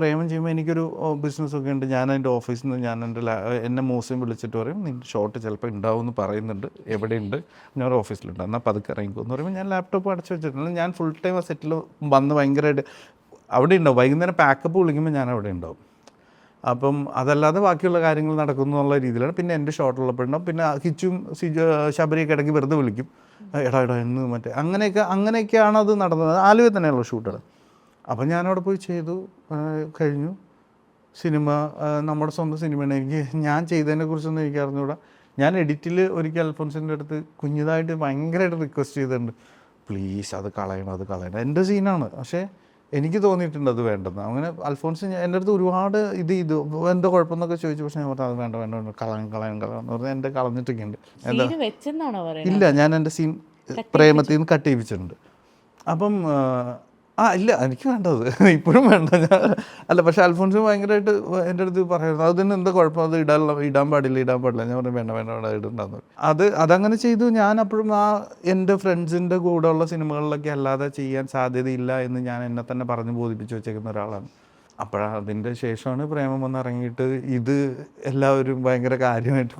പ്രേമം ചെയ്യുമ്പോൾ എനിക്കൊരു ബിസിനസ് ഒക്കെ ഉണ്ട്. ഞാൻ എന്റെ ഓഫീസിൽ നിന്ന് ഞാൻ എന്റെ എന്നെ മൂസിയം വിളിച്ചിട്ട് പറയും നിന്റെ ഷോർട്ട് ചിലപ്പോൾ ഉണ്ടാവും എന്ന് പറയുന്നുണ്ട്. എവിടെയുണ്ട്? ഞാൻ ഓഫീസിലുണ്ട്. എന്നാൽ പതുക്കെ ഇറങ്ങിക്കും എന്ന് പറയുമ്പോൾ ഞാൻ ലാപ്ടോപ്പ് അടച്ചു വെച്ചിട്ടുണ്ട്. ഞാൻ ഫുൾ ടൈം ആ സെറ്റിൽ വന്ന് ഭയങ്കരമായിട്ട് അവിടെ ഉണ്ടാവും വൈകുന്നേരം പാക്കപ്പ് വിളിക്കുമ്പോൾ ഞാൻ അവിടെ ഉണ്ടാവും അപ്പം അതല്ലാതെ ബാക്കിയുള്ള കാര്യങ്ങൾ നടക്കുന്നു എന്നുള്ള രീതിയിലാണ്. പിന്നെ എന്റെ ഷോട്ടുള്ളപ്പോഴുണ്ടാവും പിന്നെ കിച്ചും സിജു ശബരിയൊക്കെ ഇടയ്ക്ക് വെറുതെ വിളിക്കും. എടാ എടാ എന്ന് മറ്റേ അങ്ങനെയൊക്കെ അങ്ങനെയൊക്കെയാണ് അത് നടന്നത്. ആലുവയിൽ തന്നെയുള്ള ഷൂട്ടുകൾ അപ്പം ഞാനവിടെ പോയി ചെയ്തു കഴിഞ്ഞു. സിനിമ നമ്മുടെ സ്വന്തം സിനിമയാണ്. എനിക്ക് ഞാൻ ചെയ്തതിനെ കുറിച്ചൊന്നും എനിക്ക് അറിഞ്ഞുകൂടാ. ഞാൻ എഡിറ്റിൽ ഒരിക്കൽ അൽഫോൻസിന്റെ അടുത്ത് കുഞ്ഞിതായിട്ട് ഭയങ്കരമായിട്ട് റിക്വസ്റ്റ് ചെയ്തിട്ടുണ്ട്. പ്ലീസ് അത് കളയണം അത് കളയണം. എന്റെ സീനാണ് പക്ഷേ എനിക്ക് തോന്നിയിട്ടുണ്ട് അത് വേണ്ടെന്ന്. അങ്ങനെ അൽഫോൺസ് എന്റെ അടുത്ത് ഒരുപാട് ഇത് ഇത് എന്താ കുഴപ്പമെന്നൊക്കെ ചോദിച്ചു. പക്ഷേ ഞാൻ പറഞ്ഞു അത് വേണ്ട വേണ്ട വേണ്ട. കളയും കളയും കളയും എന്ന് പറഞ്ഞാൽ എന്റെ കളഞ്ഞിട്ടൊക്കെ ഉണ്ട് ഇല്ല ഞാൻ എന്റെ സീൻ പ്രേമത്തിൽ നിന്ന് കട്ട് ചെയ്യിപ്പിച്ചിട്ടുണ്ട്. അപ്പം ആ, ഇല്ല എനിക്ക് വേണ്ടത്. ഇപ്പോഴും വേണ്ട. ഞാൻ അല്ല പക്ഷേ അൽഫോൺസ് ഭയങ്കരമായിട്ട് എന്റെ അടുത്ത് പറയുന്നത് അതിന് എന്താ കുഴപ്പം? അത് ഇടാൻ ഇടാൻ പാടില്ല ഇടാൻ പാടില്ല. ഞാൻ പറഞ്ഞു വേണ്ട വേണ്ട വേണ്ട ഇടണ്ടെന്ന് അത് അതങ്ങനെ ചെയ്തു. ഞാൻ അപ്പോഴും ആ എന്റെ ഫ്രണ്ട്സിന്റെ കൂടെയുള്ള സിനിമകളിലൊക്കെ അല്ലാതെ ചെയ്യാൻ സാധ്യതയില്ല എന്ന് ഞാൻ എന്നെ തന്നെ പറഞ്ഞ് ബോധിപ്പിച്ച് വെച്ചേക്കുന്ന ഒരാളാണ്. അപ്പോഴാണ് അതിന്റെ ശേഷമാണ് പ്രേമം വന്ന് ഇറങ്ങിയിട്ട് ഇത് എല്ലാവരും ഭയങ്കര കാര്യമായിട്ട്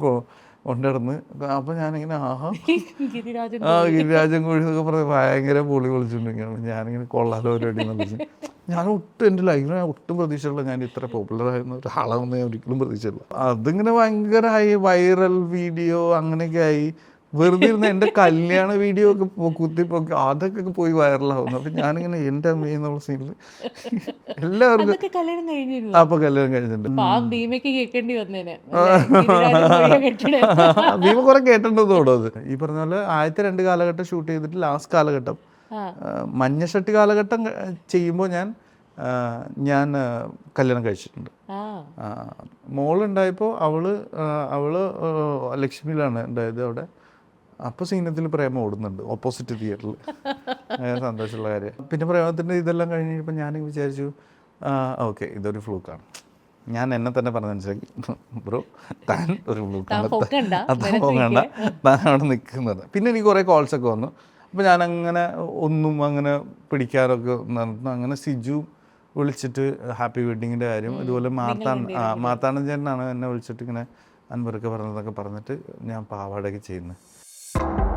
കൊ- അപ്പം ഞാനിങ്ങനെ ആഹാ. ഗിരിരാജൻ ആ ഗിരിരാജൻ കോഴി എന്നൊക്കെ പറഞ്ഞ് ഭയങ്കര പൊളി വിളിച്ചിട്ടുണ്ടെങ്കിൽ ഞാനിങ്ങനെ കൊള്ളാലോ പരിപാടി എന്ന് വിളിച്ചു. ഞാൻ ഒട്ടും എന്റെ ലൈഫിൽ ഞാൻ ഒട്ടും പ്രതീക്ഷയുള്ള ഞാൻ ഇത്ര പോപ്പുലർ ആയിരുന്ന ഒരാളാണെന്ന് ഞാൻ ഒരിക്കലും പ്രതീക്ഷയില്ല അതിങ്ങനെ ഭയങ്കരമായി വൈറൽ വീഡിയോ അങ്ങനെയൊക്കെ ആയി. വെറുതെ ഇരുന്ന് എന്റെ കല്യാണ വീഡിയോ ഒക്കെ കുത്തി അതൊക്കെ പോയി വൈറലാവുന്നു അപ്പം ഞാനിങ്ങനെ എന്റെ അമ്മ എന്നുള്ള സീനിൽ എല്ലാവർക്കും അപ്പൊ കല്യാണം കഴിഞ്ഞിട്ടുണ്ട്. ഭീമ കുറെ കേട്ടിട്ടുണ്ടെന്ന് അത്. ഈ പറഞ്ഞ പോലെ ആദ്യത്തെ രണ്ട് കാലഘട്ടം ഷൂട്ട് ചെയ്തിട്ട് ലാസ്റ്റ് കാലഘട്ടം. മഞ്ഞഷട്ടി കാലഘട്ടം ചെയ്യുമ്പോൾ ഞാൻ ഞാൻ കല്യാണം കഴിച്ചിട്ടുണ്ട്. മോളുണ്ടായപ്പോൾ അവൾ അവൾ ലക്ഷ്മിയിലാണ് ഉണ്ടായത് അവിടെ. അപ്പോൾ സീനത്തിൽ പ്രേമം ഓടുന്നുണ്ട്. ഓപ്പോസിറ്റ് തിയേറ്ററിൽ സന്തോഷമുള്ള കാര്യം. പിന്നെ പ്രേമത്തിന്റെ ഇതെല്ലാം കഴിഞ്ഞപ്പോൾ ഞാൻ വിചാരിച്ചു ഓക്കെ ഇതൊരു ഫ്ലൂക്കാണ് ഞാൻ എന്നെ തന്നെ പറഞ്ഞു മനസ്സിലാക്കി. ബ്രോ താൻ ഒരു ഫ്ലൂക്കാണ് താൻ പോകണ്ട താൻ അവിടെ നിൽക്കുന്നത്. പിന്നെ എനിക്ക് കുറേ കോൾസ് ഒക്കെ വന്നു. അപ്പോൾ ഞാൻ അങ്ങനെ ഒന്നും അങ്ങനെ പിടിക്കാറൊക്കെ നടന്നു. അങ്ങനെ സിജു വിളിച്ചിട്ട് ഹാപ്പി വെഡിങ്ങിന്റെ കാര്യം അതുപോലെ മാർത്താണ് ആ മാർത്താണ്ഡൻ ചേട്ടനാണ് എന്നെ വിളിച്ചിട്ട് ഇങ്ങനെ അൻപറൊക്കെ പറഞ്ഞതൊക്കെ പറഞ്ഞിട്ട് ഞാൻ പാവാടൊക്കെ ചെയ്യുന്നത്. Podcast.